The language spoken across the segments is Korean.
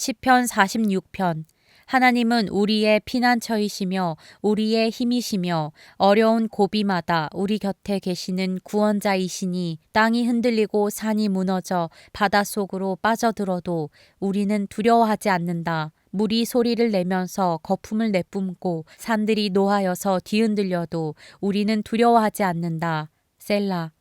시편 46편 하나님은 우리의 피난처이시며 우리의 힘이시며 어려운 고비마다 우리 곁에 계시는 구원자이시니 땅이 흔들리고 산이 무너져 바닷속으로 빠져들어도 우리는 두려워하지 않는다. 물이 소리를 내면서 거품을 내뿜고 산들이 노하여서 뒤흔들려도 우리는 두려워하지 않는다. 셀라.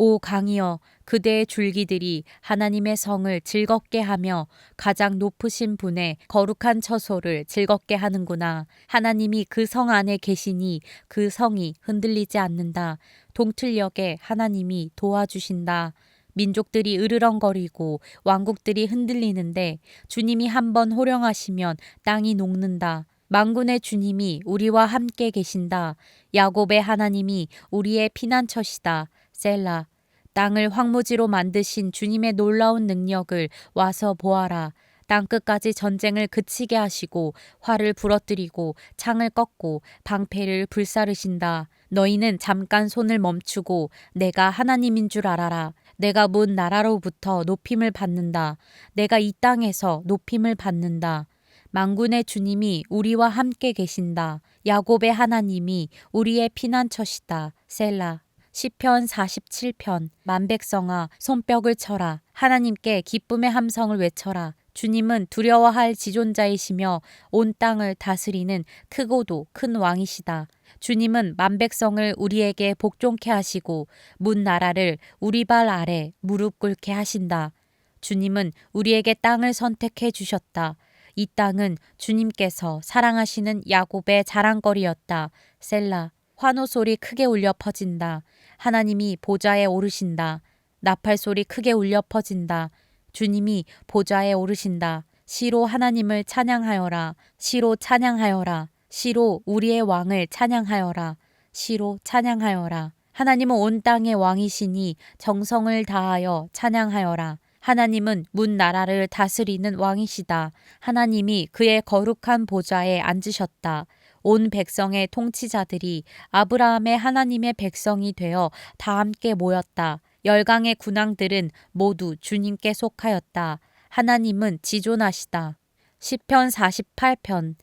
오 강이여 그대의 줄기들이 하나님의 성을 즐겁게 하며 가장 높으신 분의 거룩한 처소를 즐겁게 하는구나. 하나님이 그 성 안에 계시니 그 성이 흔들리지 않는다. 동틀녘에 하나님이 도와주신다. 민족들이 으르렁거리고 왕국들이 흔들리는데 주님이 한번 호령하시면 땅이 녹는다. 망군의 주님이 우리와 함께 계신다. 야곱의 하나님이 우리의 피난처시다. 셀라. 땅을 황무지로 만드신 주님의 놀라운 능력을 와서 보아라. 땅 끝까지 전쟁을 그치게 하시고 활을 부러뜨리고 창을 꺾고 방패를 불사르신다. 너희는 잠깐 손을 멈추고 내가 하나님인 줄 알아라. 내가 문 나라로부터 높임을 받는다. 내가 이 땅에서 높임을 받는다. 망군의 주님이 우리와 함께 계신다. 야곱의 하나님이 우리의 피난처시다. 셀라. 시편 47편 만백성아 손뼉을 쳐라 하나님께 기쁨의 함성을 외쳐라 주님은 두려워할 지존자이시며 온 땅을 다스리는 크고도 큰 왕이시다. 주님은 만백성을 우리에게 복종케 하시고 문 나라를 우리 발 아래 무릎 꿇게 하신다. 주님은 우리에게 땅을 선택해 주셨다. 이 땅은 주님께서 사랑하시는 야곱의 자랑거리였다. 셀라. 환호 소리 크게 울려 퍼진다. 하나님이 보좌에 오르신다. 나팔 소리 크게 울려 퍼진다. 주님이 보좌에 오르신다. 시로 하나님을 찬양하여라. 시로 찬양하여라. 시로 우리의 왕을 찬양하여라. 시로 찬양하여라. 하나님은 온 땅의 왕이시니 정성을 다하여 찬양하여라. 하나님은 문 나라를 다스리는 왕이시다. 하나님이 그의 거룩한 보좌에 앉으셨다. 온 백성의 통치자들이 아브라함의 하나님의 백성이 되어 다 함께 모였다. 열강의 군왕들은 모두 주님께 속하였다. 하나님은 지존하시다. 시편 48편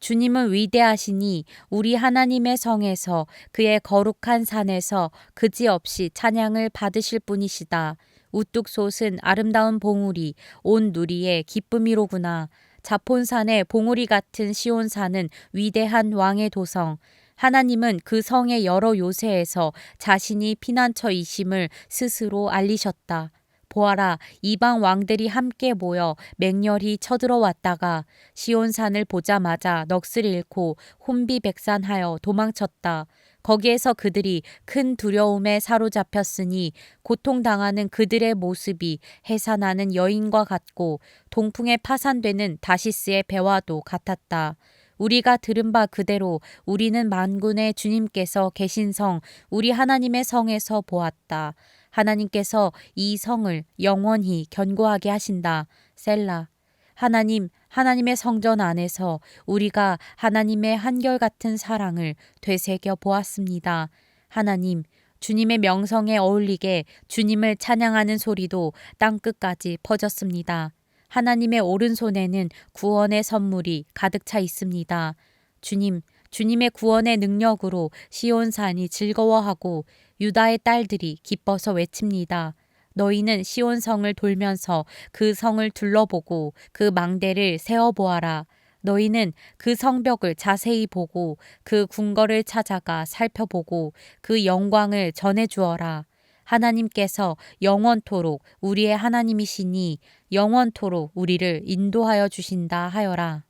주님은 위대하시니 우리 하나님의 성에서 그의 거룩한 산에서 그지없이 찬양을 받으실 분이시다. 우뚝 솟은 아름다운 봉우리 온 누리의 기쁨이로구나. 자폰산의 봉우리 같은 시온산은 위대한 왕의 도성. 하나님은 그 성의 여러 요새에서 자신이 피난처이심을 스스로 알리셨다. 보아라, 이방 왕들이 함께 모여 맹렬히 쳐들어왔다가 시온산을 보자마자 넋을 잃고 혼비백산하여 도망쳤다. 거기에서 그들이 큰 두려움에 사로잡혔으니 고통당하는 그들의 모습이 해산하는 여인과 같고 동풍에 파산되는 다시스의 배와도 같았다. 우리가 들은 바 그대로 우리는 만군의 주님께서 계신 성, 우리 하나님의 성에서 보았다. 하나님께서 이 성을 영원히 견고하게 하신다. 셀라. 하나님, 하나님의 성전 안에서 우리가 하나님의 한결같은 사랑을 되새겨 보았습니다. 하나님, 주님의 명성에 어울리게 주님을 찬양하는 소리도 땅 끝까지 퍼졌습니다. 하나님의 오른손에는 구원의 선물이 가득 차 있습니다. 주님, 주님의 구원의 능력으로 시온산이 즐거워하고 유다의 딸들이 기뻐서 외칩니다. 너희는 시온 성을 돌면서 그 성을 둘러보고 그 망대를 세어 보아라. 너희는 그 성벽을 자세히 보고 그 궁궐을 찾아가 살펴보고 그 영광을 전해 주어라. 하나님께서 영원토록 우리의 하나님이시니 영원토록 우리를 인도하여 주신다 하여라.